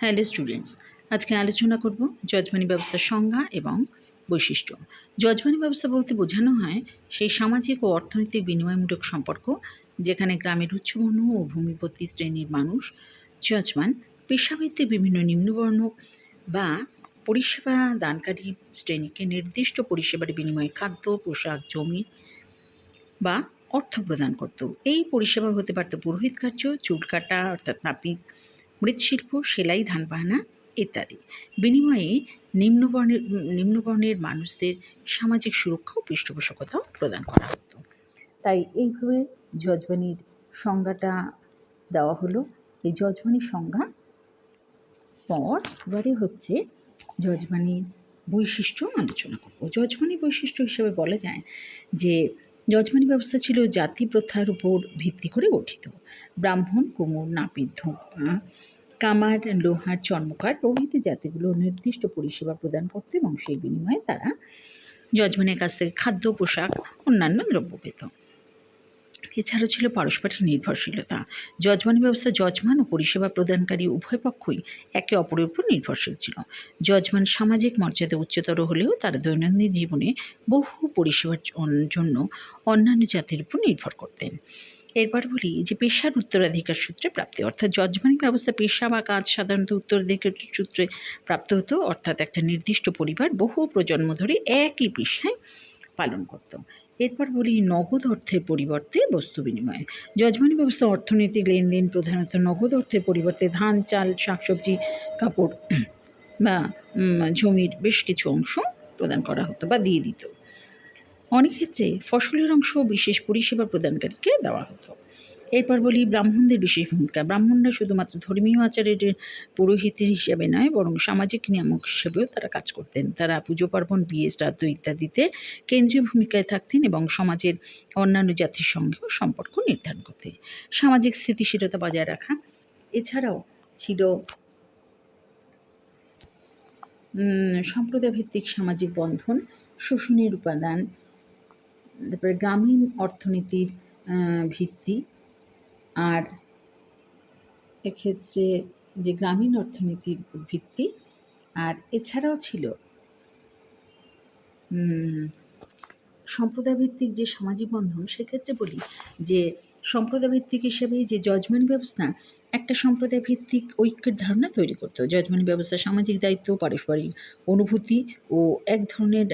Hello students আজকে আলোচনা করব যজমানি ব্যবস্থার সংজ্ঞা এবং বৈশিষ্ট্য। যজমানি ব্যবস্থা বলতে বোঝানো হয় সেই সামাজিক ও অর্থনৈতিক বিনিময়মূলক সম্পর্ক যেখানে গ্রামের উচ্চবর্ণ ও ভূমিপতি শ্রেণির মানুষ, যজমান পেশাভিত্তিক বিভিন্ন নিম্নবর্ণ বা পরিষেবা দানকারী শ্রেণীকে নির্দিষ্ট পরিষেবার বিনিময়ে খাদ্য, পোশাক, জমি বা অর্থ প্রদান করত। এই পরিষেবা হতে পারত পুরোহিত কার্য, চুল কাটা, অর্থাৎ নাপিত মৃৎশিল্প, সেলাই ধান পাহানা ইত্যাদি। বিনিময়ে নিম্নবর্ণের নিম্নবর্ণের মানুষদের সামাজিক সুরক্ষা ও পৃষ্ঠপোষকতাও প্রদান করা হতো। তাই এইভাবে যজমানির সংজ্ঞাটা দেওয়া হলো এই যজমানির সংজ্ঞা পর এবারে হচ্ছে যজমানির বৈশিষ্ট্য আলোচনা করব। যজমানি বৈশিষ্ট্য হিসেবে বলা যায় যে যজমানি ব্যবস্থা ছিল জাতি প্রথার উপর ভিত্তি করে গঠিত। ব্রাহ্মণ, কুমোর, নাপিত কামার, লোহার চর্মকার প্রভৃতি জাতিগুলো নির্দিষ্ট পরিষেবা প্রদান করত এবং সেই বিনিময়ে তারা যজমানের কাছ থেকে খাদ্য, পোশাক, অন্যান্য দ্রব্য পেত। এছাড়াও ছিল পারস্পরিক নির্ভরশীলতা। যজমানি ব্যবস্থা যজমান ও পরিষেবা প্রদানকারী উভয় পক্ষই একে অপরের উপর নির্ভরশীল ছিল। যজমান সামাজিক মর্যাদা উচ্চতর হলেও তারা দৈনন্দিন জীবনে বহু পরিষেবার জন্য অন্যান্য জাতির উপর নির্ভর করতেন। এরপর বলি যে পেশার উত্তরাধিকার সূত্রে প্রাপ্তি, অর্থাৎ যজমানি ব্যবস্থা পেশা বা কাজ সাধারণত উত্তরাধিকার সূত্রে প্রাপ্ত হতো, অর্থাৎ একটা নির্দিষ্ট পরিবার বহু প্রজন্ম ধরে একই পেশায় পালন করত। এরপর বলি নগদ অর্থের পরিবর্তে বস্তু বিনিময়। যজমানি ব্যবস্থা, অর্থনৈতিক লেনদেন প্রধানত নগদ অর্থের পরিবর্তে ধান, চাল, শাকসবজি, কাপড়, বা জমির বেশ কিছু অংশ প্রদান করা হতো বা দিয়ে দিত। অনেক ক্ষেত্রে ফসলের অংশ বিশেষ পরিষেবা প্রদানকারীকে দেওয়া হতো। এরপর বলি ব্রাহ্মণদের বিশেষ ভূমিকা। ব্রাহ্মণরা শুধুমাত্র ধর্মীয় আচারের পুরোহিতের হিসাবে নয় বরং সামাজিক নিয়ামক হিসেবেও তারা কাজ করতেন। তারা পুজো পার্বণ বিয়ে শ্রাদ্ধ ইত্যাদিতে কেন্দ্রীয় ভূমিকায় থাকতেন এবং সমাজের অন্যান্য জাতির সঙ্গেও সম্পর্ক নির্ধারণ করতেন। সামাজিক স্থিতিশীলতা বজায় রাখা। এছাড়াও ছিল উম, সম্প্রদায়ভিত্তিক সামাজিক বন্ধন শোষণের উপাদান তারপরে গ্রামীণ অর্থনীতির ভিত্তি আর এক্ষেত্রে যে গ্রামীণ অর্থনীতির ভিত্তি, আর এছাড়াও ছিল সম্প্রদায়ভিত্তিক যে সামাজিক বন্ধন, সেক্ষেত্রে বলি যে সম্প্রদায়ভিত্তিক হিসেবে যে জজমানি ব্যবস্থা, একটা সম্প্রদায় ভিত্তিক ঐক্যের ধারণা তৈরি করতো। জজমানি ব্যবস্থা সামাজিক দায়িত্ব, পারস্পরিক অনুভূতি ও এক ধরনের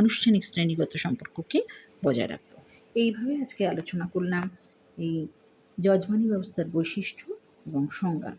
আনুষ্ঠানিক শ্রেণীগত সম্পর্ককে বজায় রাখত। এইভাবে আজকে আলোচনা করলাম। এই যজমানি ব্যবস্থার বৈশিষ্ট্য এবং সংজ্ঞা।